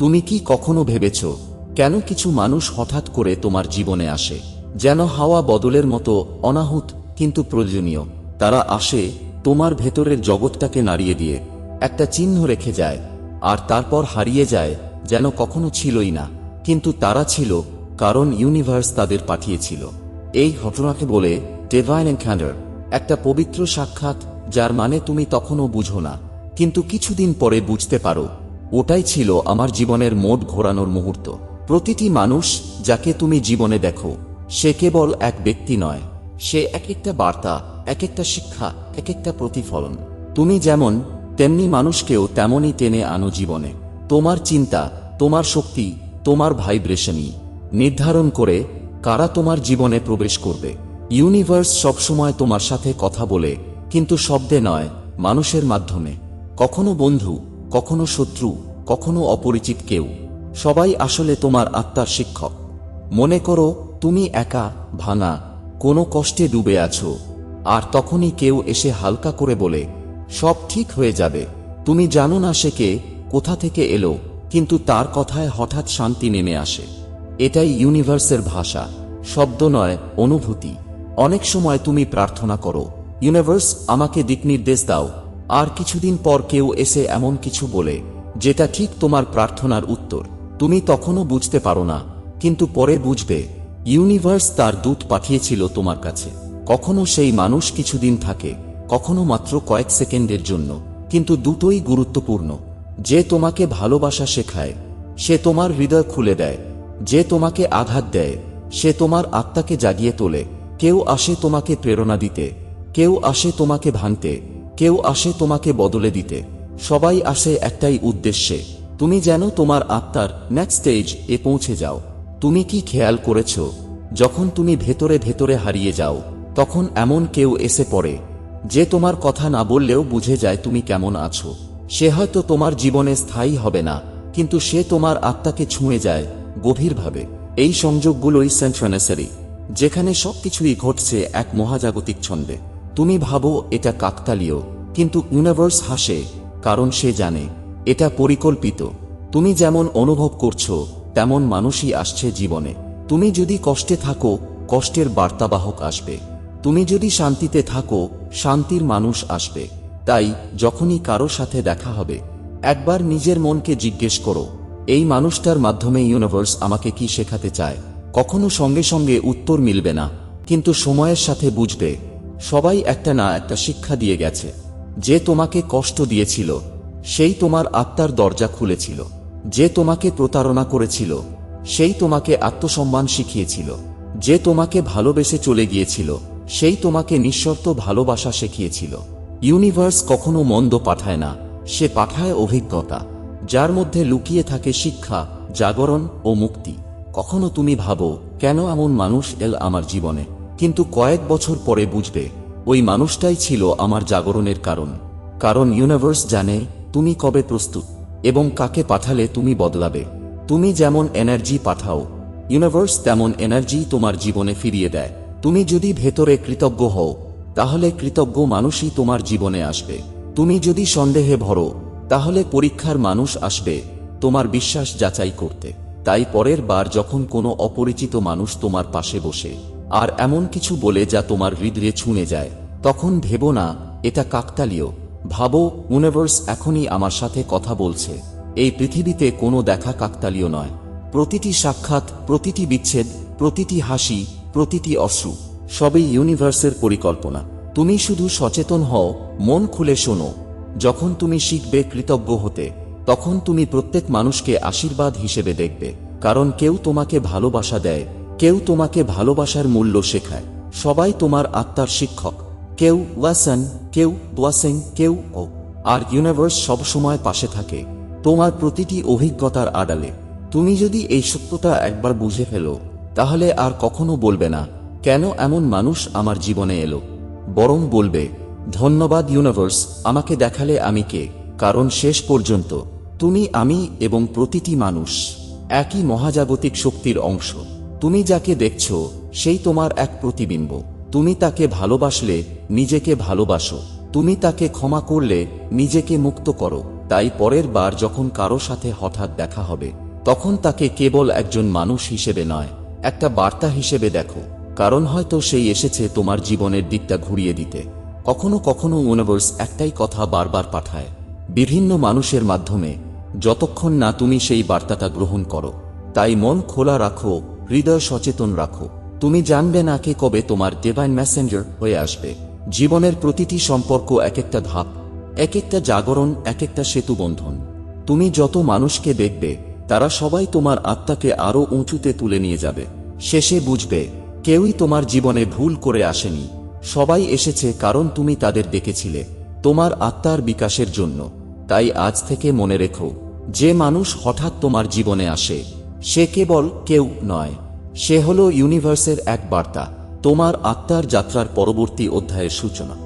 তুমি কি কখনো ভেবেছ, কেন কিছু মানুষ হঠাৎ করে তোমার জীবনে আসে, যেন হাওয়া বদলের মতো অনাহুত কিন্তু প্রয়োজনীয়? তারা আসে তোমার ভেতরের জগৎটাকে নাড়িয়ে দিয়ে, একটা চিহ্ন রেখে যায়, আর তারপর হারিয়ে যায়, যেন কখনো ছিলই না। কিন্তু তারা ছিল, কারণ ইউনিভার্স তাদের পাঠিয়েছিল। এই ঘটনাকে বলে ডেভাইন এনখান্ডার একটা পবিত্র সাক্ষাৎ, যার মানে তুমি তখনও বুঝো না, কিন্তু কিছুদিন পরে বুঝতে পারো ওটাই ছিল আমার জীবনের মোট ঘোরানোর মুহূর্ত। প্রতিটি মানুষ যাকে তুমি জীবনে দেখো, সে কেবল এক ব্যক্তি নয়, সে এক একটা বার্তা এক একটা শিক্ষা এক একটা প্রতিফলন। তুমি যেমন, তেমনি মানুষকেও তেমনই টেনে আনো জীবনে। তোমার চিন্তা, তোমার শক্তি, তোমার ভাইব্রেশনই নির্ধারণ করে কারা তোমার জীবনে প্রবেশ করবে। ইউনিভার্স সবসময় তোমার সাথে কথা বলে, কিন্তু শব্দে নয়, মানুষের মাধ্যমে। কখনো বন্ধু, কখনো শত্রু কখনো অপরিচিত কেউ। সবাই আসলে তোমার আত্মার শিক্ষক। মনে করো, তুমি একা, ভাঙা, কোনো কষ্টে ডুবে আছো। আর তখনই কেউ এসে হালকা করে বলে, সব ঠিক হয়ে যাবে। তুমি জানো না সে কে, কোথা থেকে এলো, কিন্তু তার কথায় হঠাৎ শান্তি নেমে আসে। এটাই ইউনিভার্সের ভাষা, শব্দ নয়, অনুভূতি। অনেক সময় তুমি প্রার্থনা করো, ইউনিভার্স, আমাকে দিকনির্দেশ দাও। আর কিছুদিন পর কেউ এসে এমন কিছু বলে যেটা ঠিক তোমার প্রার্থনার উত্তর। তুমি তখনও বুঝতে পারো না, কিন্তু পরে বুঝবে, ইউনিভার্স তার দূত পাঠিয়েছিল তোমার কাছে। কখনো সেই মানুষ কিছুদিন থাকে, কখনো মাত্র কয়েক সেকেন্ডের জন্য, কিন্তু দুটোই গুরুত্বপূর্ণ। যে তোমাকে ভালোবাসা শেখায়, সে তোমার হৃদয় খুলে দেয়। যে তোমাকে আঘাত দেয়, সে তোমার আত্মাকে জাগিয়ে তোলে। কেউ আসে তোমাকে প্রেরণা দিতে, কেউ আসে তোমাকে ভাঙতে, কেউ আসে তোমাকে বদলে দিতে। সবাই আসে একটাই উদ্দেশ্যে, তুমি যেন তোমার আত্মার নেক্সট স্টেজ এ পৌঁছে যাও। তুমি কি খেয়াল করেছ? যখন তুমি ভেতরে ভেতরে হারিয়ে যাও, তখন এমন কেউ এসে পড়ে, যে তোমার কথা না বললেও বুঝে যায় তুমি কেমন আছো। সে হয়তো তোমার জীবনে স্থায়ী হবে না, কিন্তু সে তোমার আত্মাকে ছুঁয়ে যায় গভীরভাবে। এই সংযোগগুলোই সেন্ট্রানেসারি যেখানে সবকিছুই ঘটছে এক মহাজাগতিক ছন্দে। তুমি ভাবো এটা কাকতালীয়, কিন্তু ইউনিভার্স হাসে কারণ সে জানে, এটা পরিকল্পিত। তুমি যেমন অনুভব করছ, তেমন মানুষই আসছে জীবনে। তুমি যদি কষ্টে থাকো, কষ্টের বার্তাবাহক আসবে। তুমি যদি শান্তিতে থাকো, শান্তির মানুষ আসবে। তাই যখনই কারও সাথে দেখা হবে, একবার নিজের মনকে জিজ্ঞেস করো, এই মানুষটার মাধ্যমে ইউনিভার্স আমাকে কি শেখাতে চায়? কখনো সঙ্গে সঙ্গে উত্তর মিলবে না, কিন্তু সময়ের সাথে বুঝবে, সবাই একটা না একটা শিক্ষা দিয়ে গেছে। যে তোমাকে কষ্ট দিয়েছিল, সেই তোমার আত্মার দরজা খুলেছিল। যে তোমাকে প্রতারণা করেছিল, সেই তোমাকে আত্মসম্মান শিখিয়েছিল। যে তোমাকে ভালোবেসে চলে গিয়েছিল, সেই তোমাকে নিঃশর্ত ভালোবাসা শিখিয়েছিল। ইউনিভার্স কখনো মন্দ পাঠায় না, সে পাঠায় অভিজ্ঞতা, যার মধ্যে লুকিয়ে থাকে শিক্ষা, জাগরণ ও মুক্তি। কখনো তুমি ভাবো, কেন এমন মানুষ এল আমার জীবনে? কিন্তু কয়েক বছর পরে বুঝবে ওই মানুষটাই ছিল আমার জাগরণের কারণ। কারণ ইউনিভার্স জানে তুমি কবে প্রস্তুত এবং কাকে পাঠালে তুমি বদলাবে। তুমি যেমন এনার্জি পাঠাও ইউনিভার্স তেমন এনার্জি তোমার জীবনে ফিরিয়ে দেয়। তুমি যদি ভেতরে কৃতজ্ঞ হও, তাহলে কৃতজ্ঞ মানুষই তোমার জীবনে আসবে। তুমি যদি সন্দেহে ভরো, তাহলে পরীক্ষার মানুষ আসবে তোমার বিশ্বাস যাচাই করতে। তাই পরের বার যখন কোনো অপরিচিত মানুষ তোমার পাশে বসে আর এমন কিছু বলে যা তোমার হৃদয়ে ছুঁয়ে যায়। তখন ভেবো না, এটা কাকতালীয়। ভাবো ইউনিভার্স এখনই আমার সাথে কথা বলছে। এই পৃথিবীতে কোনো দেখা কাকতালীয় নয়। প্রতিটি সাক্ষাৎ, প্রতিটি বিচ্ছেদ, প্রতিটি হাসি, প্রতিটি অশ্রু, সবই ইউনিভার্সের পরিকল্পনা। তুমি শুধু সচেতন হও, মন খুলে শোনো। যখন তুমি শিখবে কৃতজ্ঞ হতে, তখন তুমি প্রত্যেক মানুষকে আশীর্বাদ হিসেবে দেখবে। কারণ কেউ তোমাকে ভালোবাসা দেয় কেউ তোমাকে ভালোবাসার মূল্য শেখায়। সবাই তোমার আত্মার শিক্ষক। কেউ ওয়াসন, কেউ ব্লাসিং কেউ ও। আর ইউনিভার্স সবসময় পাশে থাকে। তোমার প্রতিটি অভিজ্ঞতার আড়ালে। তুমি যদি এই সত্যটা একবার বুঝে ফেলো, তাহলে আর কখনো বলবে না, কেন এমন মানুষ আমার জীবনে এলো? বরং বলবে, ধন্যবাদ ইউনিভার্স আমাকে দেখালে আমি কে? কারণ শেষ পর্যন্ত, তুমি আমি এবং প্রতিটি মানুষ একই মহাজাগতিক শক্তির অংশ। তুমি যাকে দেখছ, সেই তোমার এক প্রতিবিম্ব। তুমি তাকে ভালোবাসলে, নিজেকে ভালোবাসো। তুমি তাকে ক্ষমা করলে, নিজেকে মুক্ত করো। তাই পরের বার যখন কারও সাথে হঠাৎ দেখা হবে, তখন তাকে কেবল একজন মানুষ হিসেবে নয়, একটা বার্তা হিসেবে দেখো। কারণ হয়তো সেই এসেছে তোমার জীবনের দিকটা ঘুরিয়ে দিতে। কখনো কখনো ইউনিভার্স একটাই কথা বারবার পাঠায়। বিভিন্ন মানুষের মাধ্যমে, যতক্ষণ না তুমি সেই বার্তাটা গ্রহণ করো। তাই মন খোলা রাখো হৃদয় সচেতন রাখো। তুমি জানবে না কে কবে তোমার ডিভাইন মেসেঞ্জার হয়ে আসবে। জীবনের প্রতিটি সম্পর্ক এক একটা ধাপ এক একটা জাগরণ এক একটা সেতু বন্ধন। তুমি যত মানুষকে দেখবে, তারা সবাই তোমার আত্মাকে আরও উঁচুতে তুলে নিয়ে যাবে। শেষে বুঝবে, কেউই তোমার জীবনে ভুল করে আসেনি। সবাই এসেছে কারণ তুমি তাদের ডেকেছিলে তোমার আত্মার বিকাশের জন্য। তাই আজ থেকে মনে রেখো, যে মানুষ হঠাৎ তোমার জীবনে আসে সে কেবল কেউ নয়, সে হল ইউনিভার্সের এক বার্তা, তোমার আত্মার যাত্রার পরবর্তী অধ্যায়ের সূচনা।